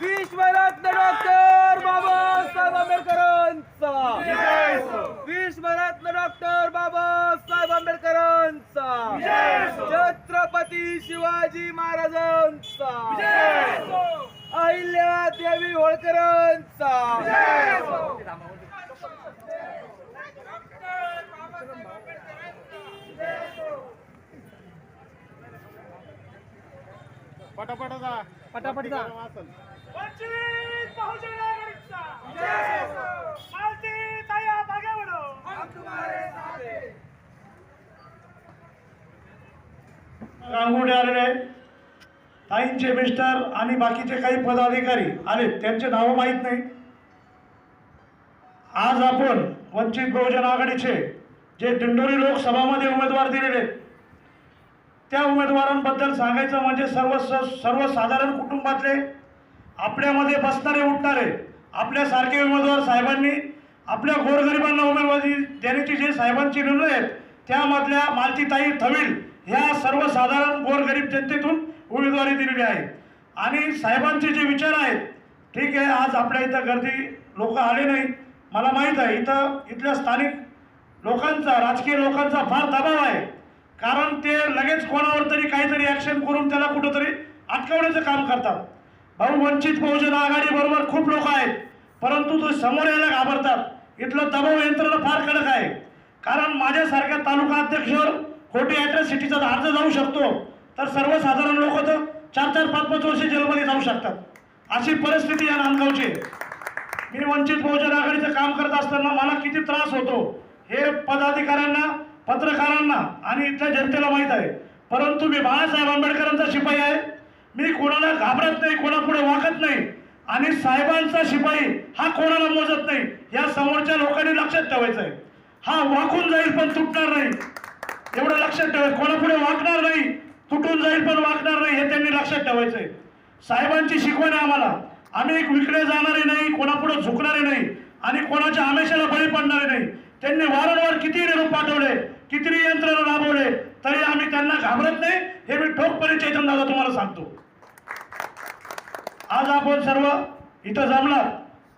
विश्वरत्न doctor Babasaheb आंबेडकरांचा. विश्वरत्न doctor Babasaheb आंबेडकरांचा. छत्रपती शिवाजी महाराजांचा. अहिल्या देवी होळकरांचा. पटापट जा. पटापट जा. रांगोळी आलेले ताईंचे मिस्टर आणि बाकीचे काही पदाधिकारी आले. त्यांचे नावं माहीत नाही. आज आपण वंचित बहुजन आघाडीचे जे दिंडोरी लोकसभामध्ये उमेदवार दिलेले त्या उमेदवारांबद्दल सांगायचं म्हणजे सर्व सर्वसाधारण कुटुंबातले आपल्यामध्ये बसणारे उठणारे आपल्यासारखे उमेदवार साहेबांनी आपल्या गोरगरिबांना उमेदवारी देण्याची जे साहेबांची निर्णय आहेत त्यामधल्या मालतीताई थविल ह्या सर्वसाधारण गोरगरीब जनतेतून उमेदवारी दिलेली आहे. आणि साहेबांचे जे विचार आहेत ठीक आहे आज आपल्या इथं गर्दी लोक आले नाही. मला माहीत आहे इथं इथल्या स्थानिक लोकांचा राजकीय लोकांचा फार दबाव आहे. कारण ते लगेच कोणावर तरी काहीतरी ॲक्शन करून त्याला कुठंतरी अटकवण्याचं काम करतात. भाऊ वंचित बहुजन आघाडी बरोबर खूप लोक आहेत. परंतु तो समोर यायला घाबरतात. इथलं दबाव यंत्रणा फार कडक आहे. कारण माझ्यासारख्या तालुका अध्यक्षावर खोटी ॲट्रॉसिटीचा अर्ज जाऊ शकतो. तर सर्वसाधारण लोक तर चार चार पाच पाच वर्ष जेलमध्ये जाऊ शकतात. अशी परिस्थिती या नांदगावची मी वंचित बहुजन आघाडीचं काम करत असताना मला किती त्रास होतो हे पदाधिकाऱ्यांना पत्रकारांना आणि इथल्या जनतेला माहीत आहे. परंतु मी बाळासाहेब आंबेडकरांचा शिपाई आहे. मी कोणाला घाबरत नाही कोणापुढे वाकत नाही. आणि साहेबांचा शिपाई हा कोणाला मोजत नाही या समोरच्या लोकांनी लक्षात ठेवायचं आहे हा वाकून जाईल पण तुटणार नाही. एवढं लक्षात ठेवायचं कोणापुढे वाकणार नाही तुटून जाईल पण वाकणार नाही हे त्यांनी लक्षात ठेवायचं आहे साहेबांची शिकवण आहे आम्हाला. आम्ही एक विकडे जाणारे नाही कोणापुढे झुकणारे नाही आणि कोणाच्या आमेशाला बळी पडणारे नाही. त्यांनी वारंवार किती निरोप पाठवले किती यंत्रणा राबवले तरी आम्ही त्यांना घाबरत नाही हे मी ठोकपणे चैतन दादा तुम्हाला सांगतो. आज आपण सर्व इथं जमलात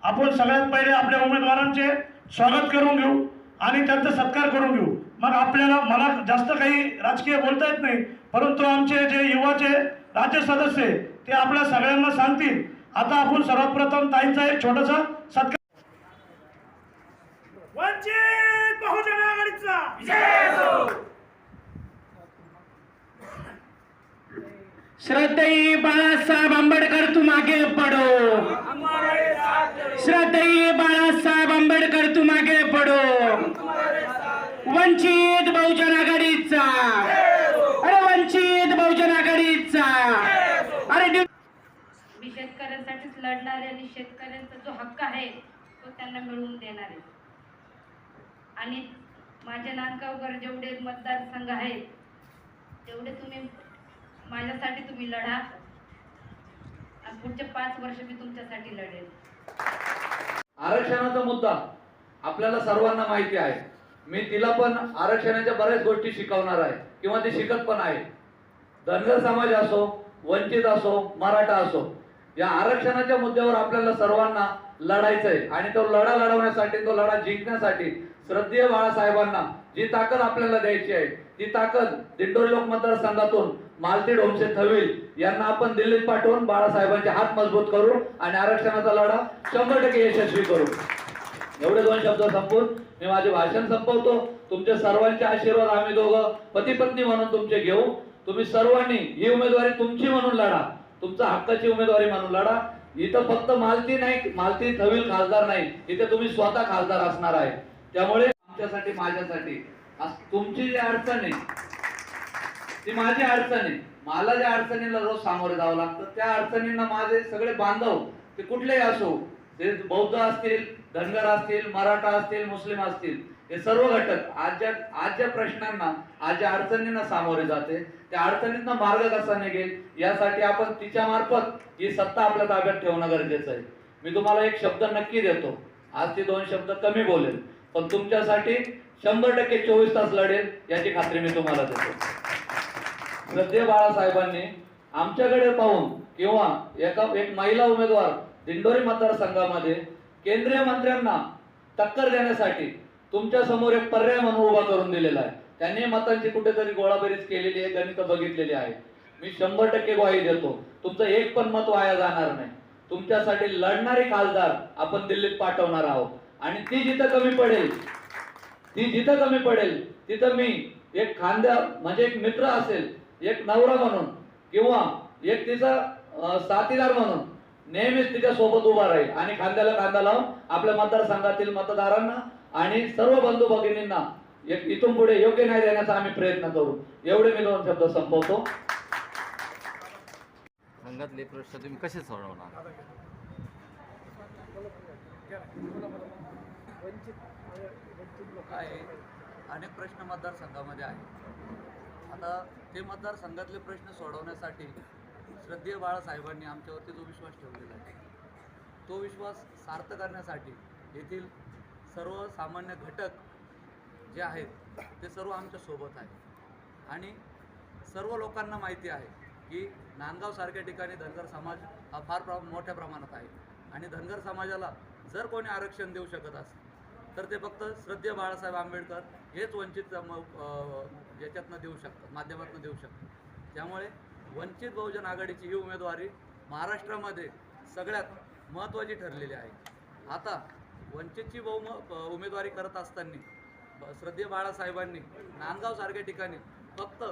आपण सगळ्यात पहिले आपल्या उमेदवारांचे स्वागत करून घेऊ आणि त्यांचा सत्कार करून घेऊ. मग आपल्याला मला जास्त काही राजकीय बोलता येत नाही परंतु आमचे जे युवाचे राज्य सदस्य ते आपल्या सगळ्यांना सांगतील. आता आपण सर्वात प्रथम ताईंचा एक छोटासा सत्कार वंचित बहुजन आघाडीचा. श्रद्धेय बाळासाहेब आंबेडकर तू मागे पडो. श्रद्धेय बाळासाहेब आंबेडकर तू मागे पडो. वंचित बहुजन आघाडीचा. अरे वंचित बहुजन आघाडीचा. अरे मी शेतकऱ्यांसाठीच लढणार आहे आणि शेतकऱ्यांचा जो हक्क आहे तो त्यांना मिळवून देणार आहे. आणि माझे नांदगावकर जेवढे मतदारसंघ आहेत तेवढे तुम्ही माझ्यासाठी तुम्ही लढा. आणि पुढचे पाच वर्ष मी तुमच्यासाठी लढेल. आरक्षणाचा मुद्दा आपल्याला सर्वांना माहिती आहे. मी तिला पण आरक्षणाच्या बऱ्याच गोष्टी शिकवणार आहे. किंवा ती शिकत पण आहे. धनगर समाज असो वंचित असो मराठा असो या आरक्षणाच्या मुद्द्यावर आपल्याला सर्वांना लढायचं आहे आणि तो लढा लढवण्यासाठी तो लढा जिंकण्यासाठी श्रद्धेय बाळासाहेबांना जी ताकद आपल्याला द्यायची आहे ती ताकद दिंडोरी लोक मतदारसंघातून मालती डोमसे थवील यांना आपण दिल्लीत पाठवून बाळासाहेबांचे हात मजबूत करू आणि आरक्षणाचा लढा शंभर टक्के यशस्वी करू एवढे दोन शब्द संपून मी माझे भाषण संपवतो. तुमच्या सर्वांचे आशीर्वाद आम्ही दोघं पती पत्नी म्हणून तुमचे घेऊ. तुम्ही सर्वांनी ही उमेदवारी तुमची म्हणून लढा. तुमचा हक्काची उमेदवारी म्हणून लढा. इथं फक्त मालती नाही मालती थवील खासदार नाही. इथे तुम्ही स्वतः खासदार असणार आहे. त्यामुळे आमच्यासाठी माझ्यासाठी तुमची जी अडचण आहे ती माझी अडचण आहे. मला ज्या अडचणीला रोज सामोरे जावं लागतं त्या अडचणींना माझे सगळे बांधव ते कुठलेही असो ते बौद्ध असतील धनगर असतील मराठा असतील मुस्लिम असतील हे सर्व घटक आज ज्या आज ज्या प्रश्नांना आज ज्या अडचणींना सामोरे जाते त्या अडचणींना मार्ग कसा निघेल यासाठी आपण तिच्या मार्फत ही सत्ता आपल्या ताब्यात ठेवणं गरजेचं आहे. मी तुम्हाला एक शब्द नक्की देतो. आज ती दोन शब्द कमी बोलेल पण तुमच्यासाठी शंभर टक्के चोवीस तास लढेल याची खात्री मी तुम्हाला देतो. श्रद्धेय बाळासाहेबांनी आमच्याकडे पाहून किंवा एका एक महिला उमेदवार दिंडोरी मतदारसंघामध्ये केंद्रीय मंत्र्यांना टक्कर देण्यासाठी तुमच्यासमोर एक पर्याय म्हणून उभा करून दिलेला आहे. त्यांनी मतांची कुठेतरी गोळाबेरीज केलेली आहे गणित बघितलेली आहे. मी शंभर टक्के ग्वाही देतो. तुमचं एक पण मत वाया जाणार नाही. तुमच्यासाठी लढणारे खासदार आपण दिल्लीत पाठवणार आहोत. आणि ती जिथं कमी पडेल ती जिथं कमी पडेल तिथं मी एक खांद्या म्हणजे एक मित्र असेल एक नवरा म्हणून किंवा एक तिचा साथीदार म्हणून नेहमीच तिच्या सोबत उभा राहील आणि खांद्याला खांदा लावून आपल्या मतदारसंघातील मतदारांना आणि सर्व बंधू भगिनींना एक इथून पुढे योग्य न्याय देण्याचा आम्ही प्रयत्न करू. एवढे मी दोन शब्द संपवतो. संघातले प्रश्न तुम्ही कसे सोडवणार? अनेक प्रश्न मतदारसंघामध्ये आहेत. आता ते मतदारसंघातले प्रश्न सोडवण्यासाठी श्रद्धेय बाळासाहेबांनी आमच्यावरती जो विश्वास ठेवलेला आहे तो विश्वास सार्थ करण्यासाठी येथील सर्वसामान्य घटक जे आहेत ते सर्व आमच्यासोबत आहे आहेत. आणि सर्व लोकांना माहिती आहे की नांदगावसारख्या ठिकाणी धनगर समाज हा फार प्र मोठ्या प्रमाणात आहे. आणि धनगर समाजाला जर कोणी आरक्षण देऊ शकत असेल तर ते फक्त श्रद्धेय बाळासाहेब आंबेडकर हेच वंचित म- याच्यातनं देऊ शकतात माध्यमातून देऊ शकतात. त्यामुळे वंचित बहुजन आघाडीची ही उमेदवारी महाराष्ट्रामध्ये सगळ्यात महत्त्वाची ठरलेली आहे. आता वंचितची बहुम उमेदवारी करत असताना ब- श्रद्धेय बाळासाहेबांनी नांदगावसारख्या ठिकाणी फक्त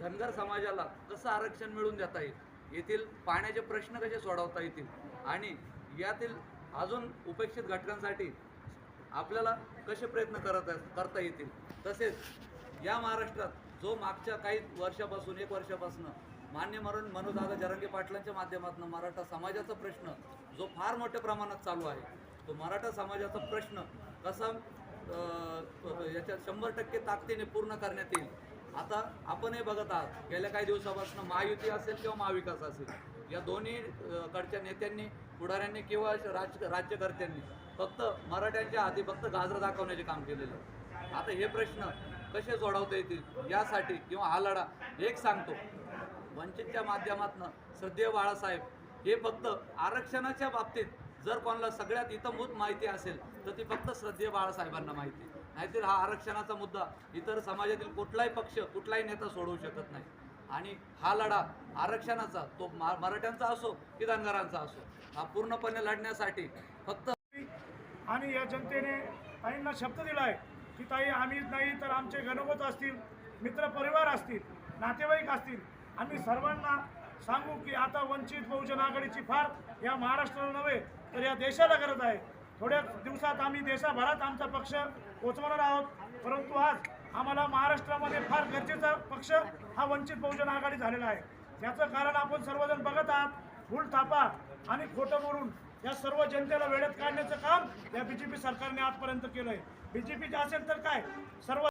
धनगर समाजाला कसं आरक्षण मिळवून देता येईल? येथील पाण्याचे प्रश्न कसे सोडवता येतील? आणि यातील अजून उपेक्षित घटकांसाठी आपल्याला कसे प्रयत्न करत करता येतील? तसेच या महाराष्ट्रात जो मागच्या काही वर्षापासून एक वर्षापासून मान्य मरण मनोदादा जरांगे पाटलांच्या माध्यमातून मराठा समाजाचा प्रश्न जो फार मोठ्या प्रमाणात चालू आहे तो मराठा समाजाचा प्रश्न कसा याच्या याच्यात शंभर टक्के ताकदीने पूर्ण करण्यात येईल. आता आपणही बघत आहात गेल्या काही दिवसापासून महायुती असेल किंवा महाविकास असेल या दोन्ही कडच्या नेत्यांनी पुढाऱ्यांनी किंवा राज राज्यकर्त्यांनी फक्त मराठ्यांच्या आधी फक्त गाजरं दाखवण्याचे काम केलेलं आहे. आता हे प्रश्न कसे जोडवता येतील यासाठी किंवा हा लढा एक सांगतो. वंचितच्या माध्यमातून श्रद्धेय बाळासाहेब हे फक्त आरक्षणाच्या बाबतीत जर कोणाला सगळ्यात इतंभूत माहिती असेल तर ती फक्त श्रद्धेय बाळासाहेबांना माहिती. नाहीतर हा आरक्षणाचा मुद्दा इतर समाजातील कुठलाही पक्ष कुठलाही नेता सोडवू शकत नाही. आणि हा लढा आरक्षणाचा तो मा- मराठ्यांचा असो की धनगरांचा असो हा पूर्णपणे लढण्यासाठी फक्त आणि या जनतेने काहींना शब्द दिला आहे की ताई आम्हीच नाही तर आमचे गणगोत असतील मित्रपरिवार असतील नातेवाईक असतील आम्ही सर्वांना सांगू की आता वंचित बहुजन आघाडीची फार या महाराष्ट्राला नव्हे तर या देशाला गरज आहे. थोड्या दिवसात आम्ही देशाभरात आमचा पक्ष पोचवणार आहोत. परंतु आज आम्हाला महाराष्ट्रामध्ये फार गरजेचा पक्ष हा वंचित बहुजन आघाडी झालेला आहे. याचं कारण आपण सर्वजण बघत आहात. फुल थापा आणि खोटं बोलून या सर्व जनतेला वेळेत काढण्याचं काम या बीजेपी सरकारने आजपर्यंत केलंय. बीजेपीचे असेल तर काय? सर्व